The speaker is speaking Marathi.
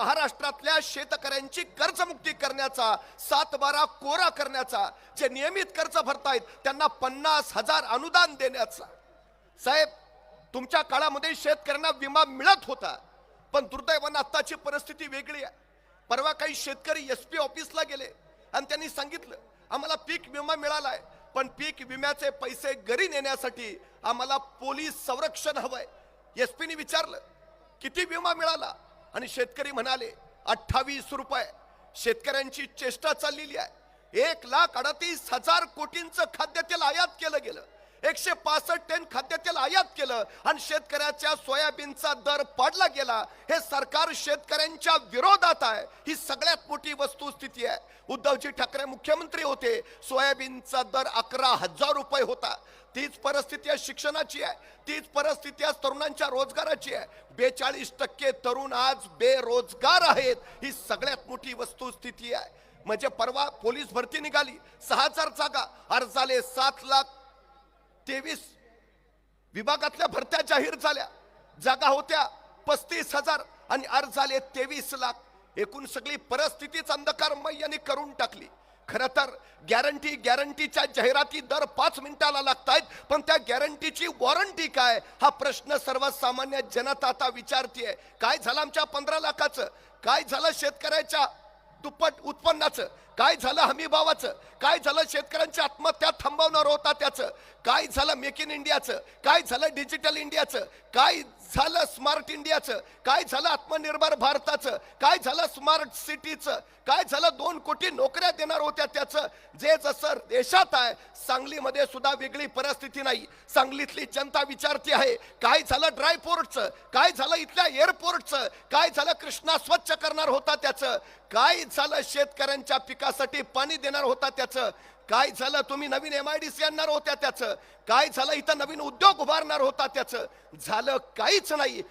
महाराष्ट्रातल्या शेतकऱ्यांची कर्जमुक्ती करण्याचा सात बारा कोरा करण्याचा जे नियमित कर्ज भरतायत त्यांना पन्नास हजार अनुदान देण्याचा. साहेब तुमच्या काळामध्ये शेतकऱ्यांना विमा मिळत होता पण दुर्दैवानं आत्ताची परिस्थिती वेगळी आहे. परवा काही शेतकरी एस पी ऑफिसला गेले आणि त्यांनी सांगितलं आम्हाला पीक विमा मिळालाय पण पीक विम्याचे पैसे घरी नेण्यासाठी आम्हाला पोलीस संरक्षण हवंय. एस पीने विचारलं किती विमा मिळाला? आणि शेतकरी म्हणाले अठ्ठावीस रुपये. शेतकऱ्यांची चेष्टा चाललेली आहे. एक लाख अडतीस हजार कोटींचं खाद्यतेल आयात केलं गेलं. एकशे पासष्ट टन खाद्यतेल आयात केलं आणि शेतकऱ्याच्या सोयाबीनचा दर पाडला गेला. हे सरकार शेतकऱ्यांच्या विरोधात आहे. ही सगळ्यात मोठी वस्तुस्थिती आहे. उद्धवजी ठाकरे मुख्यमंत्री होते. सोयाबीनचा दर अकरा हजार रुपये होता. तीच परिस्थिती आज शिक्षणाची आहे. तीच परिस्थिती आज तरुणांच्या रोजगाराची आहे. बेचाळीस टक्के तरुण आज बेरोजगार आहेत. ही सगळ्यात मोठी वस्तुस्थिती आहे. म्हणजे परवा पोलीस भरती निघाली. सहा हजार जागा. अर्जाले सात लाख तेवीस विभागातल्या भरत्या जाहीर झाल्या. जागा होत्या पस्तीस हजार आणि अर्ज झाले तेवीस लाख. एकूण सगळी परिस्थितीच अंधकारमय करून टाकली. खर तर गॅरंटी गॅरंटीच्या जाहिराती दर पाच मिनिटाला लागतायत पण त्या गॅरंटीची वॉरंटी काय? हा प्रश्न सर्वसामान्य जनता आता विचारतीये. काय झालं आमच्या पंधरा लाखाचं? काय झालं शेतकऱ्याच्या दुप्पट उत्पन्नाचं. काय झालं हमी भावाचं? काय झालं शेतकऱ्यांच्या आत्महत्या थांबवणार होता त्याचं? काय झालं मेक इन इंडियाचं? काय झालं डिजिटल इंडियाचं? काय झालं स्मार्ट इंडियाचं? काय झालं आत्मनिर्भर भारताचं? काय झालं स्मार्ट सिटीचं? काय झालं दोन कोटी नोकऱ्या देणार होत्या त्याचं? जे जसं देशात आहे सांगलीमध्ये सुद्धा वेगळी परिस्थिती नाही. सांगलीतली जनता विचारती आहे काय झालं ड्रायपोर्टचं काय झालं इथल्या एअरपोर्टचं? काय झालं कृष्णा स्वच्छ करणार होता त्याचं? काय झालं शेतकऱ्यांच्या पिकासाठी पाणी देणार होता त्याचं? काय झालं? तुम्ही नवीन एम आय डी सी आणणार होत्या त्याचं. काय झालं? इथं नवीन उद्योग उभारणार होता त्याचं. झालं काहीच नाही.